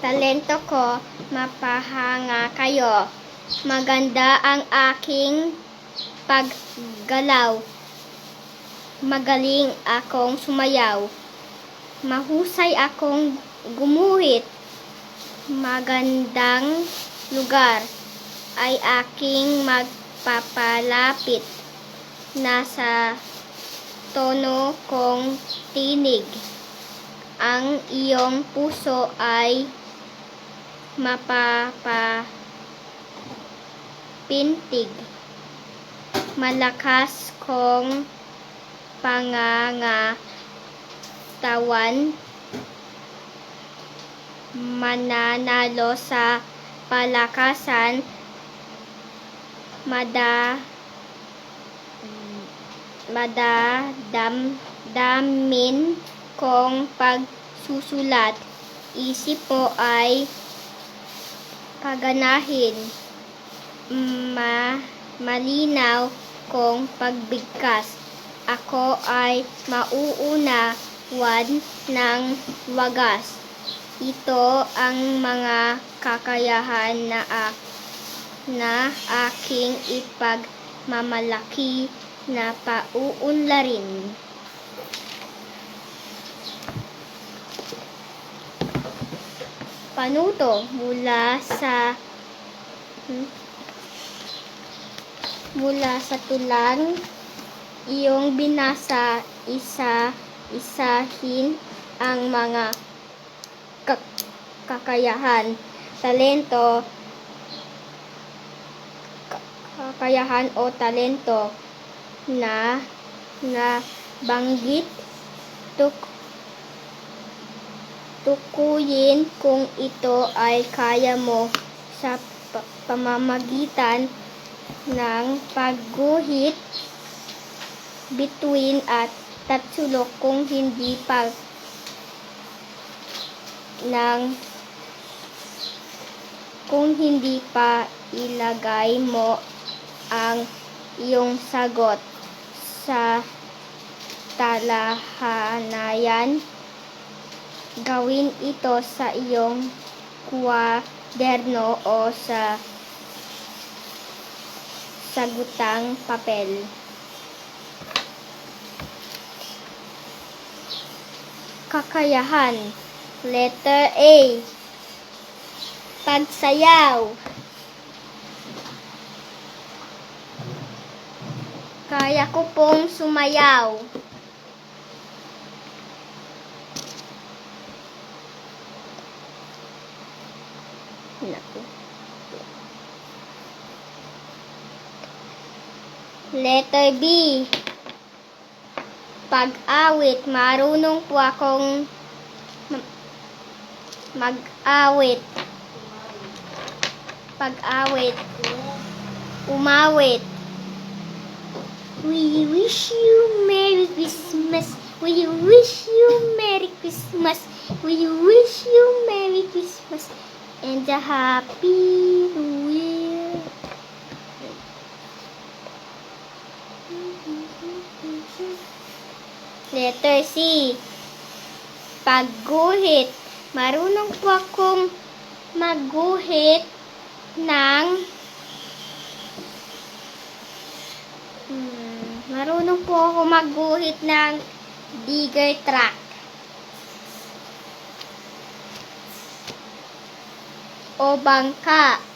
talento ko, mapahanga kayo. Maganda ang aking paggalaw. Magaling akong sumayaw. Mahusay akong gumuhit. Magandang lugar ay aking magpapalapit. Nasa tono kong tinig. Ang iyong puso ay mapapapintig. Malakas kong pangangatawan. Mananalo sa palakasan. Mada madadamdamin kong pagsusulat. Isip mo ay paganahin ma malinaw kong pagbigkas. Ako ay mauuna wan ng wagas. Ito ang mga kakayahan na na aking ipagmamalaki na pauunlarin. Panuto mula sa hmm, mula sa tulang iyong binasa isa isahin ang mga kak- kakayahan, talento, ka- kakayahan o talento na na banggit tuk tukuyin kung ito ay kaya mo sa pa- pamamagitan ng pagguhit bituin at tatsulok kung hindi pa ng kung hindi pa ilagay mo ang iyong sagot sa talahanayan, gawin ito sa iyong kwaderno o sa sagutang papel. Kakayahan Letter A. Pagsayaw. Kaya ko pong sumayaw. Letter B. Pag-awit. Marunong po akong mag-awit. Pag-awit. Umawit. We wish you Merry Christmas. We wish you Merry Christmas. We wish you Merry Christmas and a Happy New Year. Letter C. Pagguhit. Marunong po akong magguhit ng hmm, marunong po ako magguhit ng digger truck. O bangka.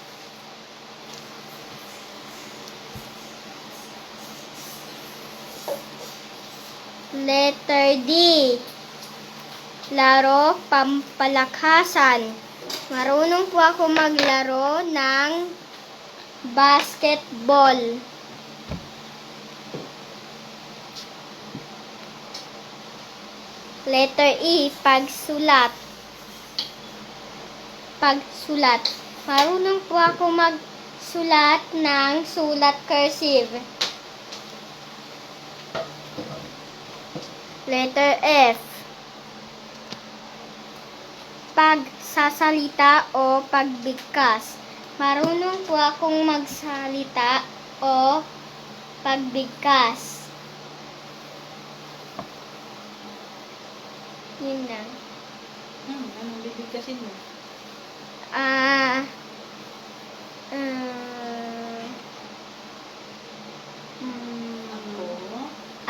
Letter D. Laro pampalakasan. Marunong po ako maglaro ng basketball. Letter E, pagsulat. Pagsulat. Marunong po ako magsulat ng sulat cursive. Letter F, pagsasalita o pagbigkas. Marunong po akong magsalita o pagbigkas. Yun lang. Hmm, anong bibigkasin mo?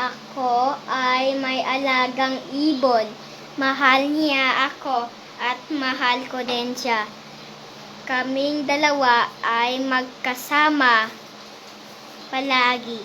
Ako ay may alagang ibon. Mahal niya ako at mahal ko din siya. Kaming dalawa ay magkasama palagi.